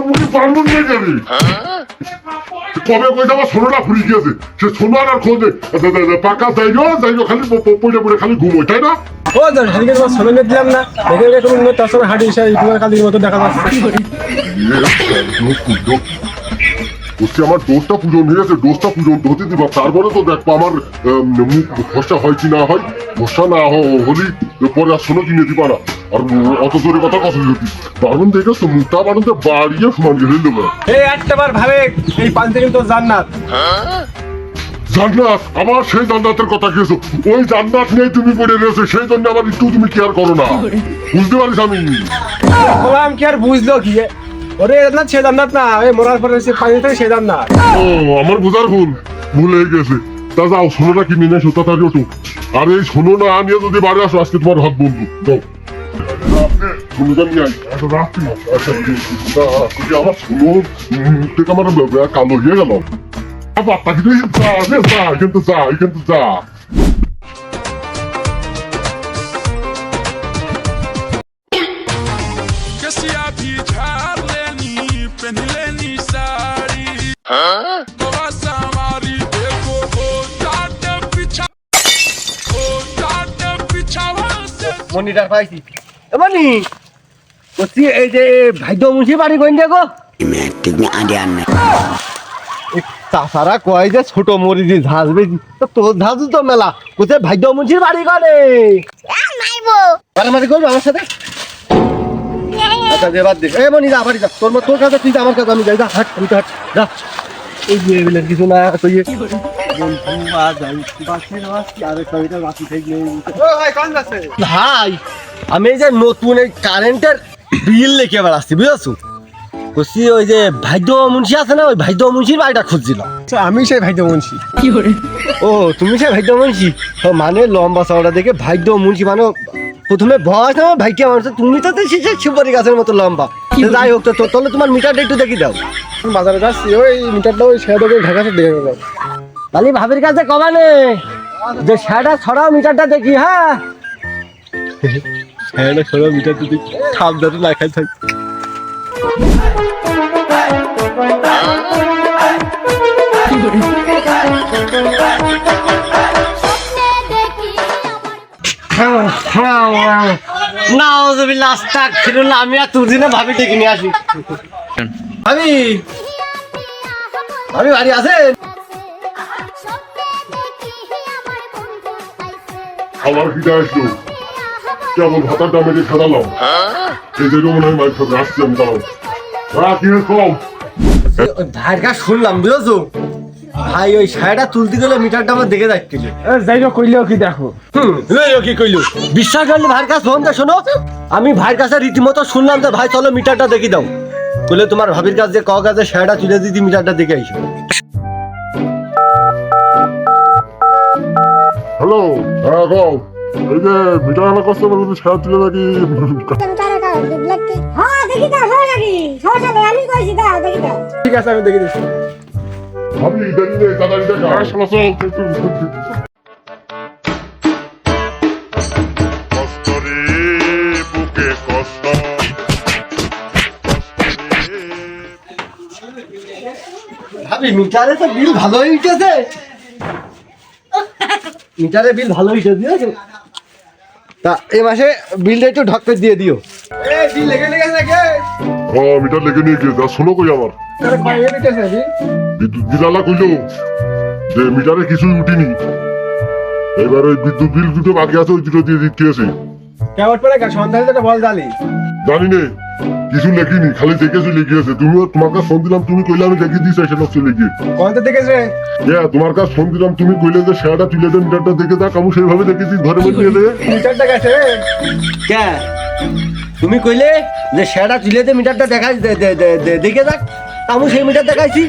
মুখে পারবন না যাবে। কবে কইতে আমার সোনাটা ফুরি গিয়েছে। সে সোনার আর খোঁজে। পাকা যাইলো যাইলো খালি প- প- পড়ে পড়ে খালি ঘুমোয় তাই না? ও জান সেদিকে তোমার সোনা নিয়ে দিলাম না। দেখে দেখে তুমি তার সঙ্গে হাঁটি এসে তোমার কালির মতো দেখা যাচ্ছে। বলছি আমার ডোজটা পূজন হয়ে গেছে ডোজটা পূজন হতে দিবা। তারপরে তো দেখব আমার মুখ ফসা হয় কি না হয় ফসা না হ- হলেই পরে আর শোনো কিনে দিবা না। আর অত জোরে কথা কথা যদি বারণ দেখে তো মুখটা বারণতে বাড়িয়ে সমান গেলে দেবো এই একটা বার ভাবে এই পান্তে কিন্তু জান্নাত। জান্নাত আমার সেই জান্নাতের কথা কেছো ওই জান্নাত নেই তুমি পড়ে রয়েছে সেই জন্য আমার একটু তুমি কেয়ার করো না। বুঝতে পারিস আমি? বললাম কি আর বুঝলো কি ওরে জান্নাত সে জান্নাত না। ওই মরার পরে সে পানি থেকে সে জান্নাত। ও আমার বোঝার ভুল। ভুল হয়ে গেছে। তা যাও কি মিনে নেছো তাড়াতাড়ি ওটু আর এই শোনো না আমি যদি বাড়ি আসো আজকে তোমার হাত বন্ধু। দাও হ্যাঁ? মনিটার পাইছি। এ মনি বলছি এই যে ভাইদ্য মুন্সি বাড়ি কইন দেখো চাষারা কয় যে ছোট মরিচি ঝাঁস বেশি তো তোর ঝাঁস তো মেলা কোথায় ভাইদ্য মুন্সির বাড়ি করে মাইবো। মারামারি করব আমার সাথে? আচ্ছা যে দে এ মনি যা বাড়ি যা। তোর মত- তোর কাছে তুই আমার কাছে আমি যাই যা হাট আমি হাট যা। এই কিছু না তো বন্ধু আজ যাই বাসের বাস আর কবিতা বাকি থেকে ভাই আমি এই যে নতুন এই কারেন্টের বিল লিখে বেড়াচ্ছি বুঝেছ? বলছি ওই যে ভাইদ্য মুন্সি আছে না ওই ভাইদ্য মুন্সির বাড়িটা খুঁজছিলাম আচ্ছা, আমি সেই ভাইদ্য মুন্সি। ও তুমি সে ভাইদ্য মুন্সি? ও মানে লম্বা চওড়া দেখে ভাইদ্য মুন্সি মানে প্রথমে বয়স না ভাইটিয়া মানুষ তুমি তো সে সুপারি গাছের মতো লম্বা। যাই হোক তো তো- তাহলে তোমার মিটারটা একটু দেখি দাও। বাজারে যাচ্ছি ওই মিটারটা ওই ছেড়ে দেবে ঢাকা দেখে তাহলে ভাবির কাছে কমানে যে সেটা ছড়াও মিটারটা দেখি হ্যাঁ হ্যাঁ ষোলো মিটার যদি না খাই থাকি। স্বপ্নে দেখি আমার না আমি আর তুদিনে ভাবি ডেকে নিয়ে আসি। ভাবি ভাবি বাড়ি আছেন? খাবার খিদে আসলো। কেমন মেরে খেলালাম। মনে হয় মাইক আমি দাঁড়াও। ভাইয়ের শুনলাম বুঝেছ? ভাই ওই শাড়িটা তুলতে গেলে মিটারটা আমার দেখে যাচ্ছিল। যাই হোক কইলেও কি দেখো? হুম ও কি কইলো? বিশ্বাস করলে ভাইয়ের কাছে ফোন শোনো। আমি ভাইয়ের কাছে রীতিমতো শুনলাম যে ভাই চলো মিটারটা দেখি দাও। বলে তোমার ভাবির কাছে ক কাছে শাড়িটা তুলে দিদি মিটারটা দেখে আইসো। হ্যালো হ্যাঁ কম এই যে মিটার আনা কষ্ট করে যদি ছাড়া তুলে নাকি? হ্যাঁ দেখি আমি দেখি দাও ঠিক আছে আমি দেখে দিচ্ছি। ভাবি দেরি নেই দেখা শালা চল কষ্ট রে বুকে কষ্ট। ভাবি মিটারে তো বিল ভালোই উঠেছে। মিটারে বিল ভালো উঠেছে বুঝেছ তা এই মাসে বিলটা একটু ঢক করে দিয়ে দিও। এই বিল লেগে লেগে নাকি? ও মিটার লেগে নিয়ে গিয়ে যা শোনো কই আমার। তাহলে বাইরে দিতেছে বিল বিদ্যুৎ বিলালা কইলো যে মিটারে কিছুই উঠিনি। এবার ওই বিদ্যুৎ বিল দুটো বাকি আছে ওই দুটো দিয়ে দিতে আছে। কেমন পরে গা সন্ধ্যায় বল জালি জানি নে। কিছু লেখিনি খালি দেখেছি লিখিয়েছে তুমিও তোমার কাছে ফোন দিলাম তুমি কইলে আমি দেখে দিয়েছি সেটা চলে গিয়ে কোনটা দেখেছে? হ্যাঁ তোমার কাছে ফোন দিলাম তুমি কইলে যে শেয়ারটা তুলে দেন মিটারটা দেখে যাক আমি সেইভাবে দেখেছি ঘরে বসে এলে মিটারটা গেছে? কে? তুমি কইলে যে সেটা তুলে দে মিটারটা দেখা দে- দে- দে- দে- দেখে যাক। আমি সেই মিটার দেখাইছি।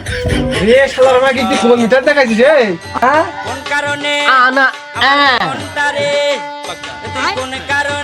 রে শালার আমাকে কি কোন মিটার দেখাইছিস রে হ্যাঁ? কোন কারণে? আ না আ। কোন কারণে?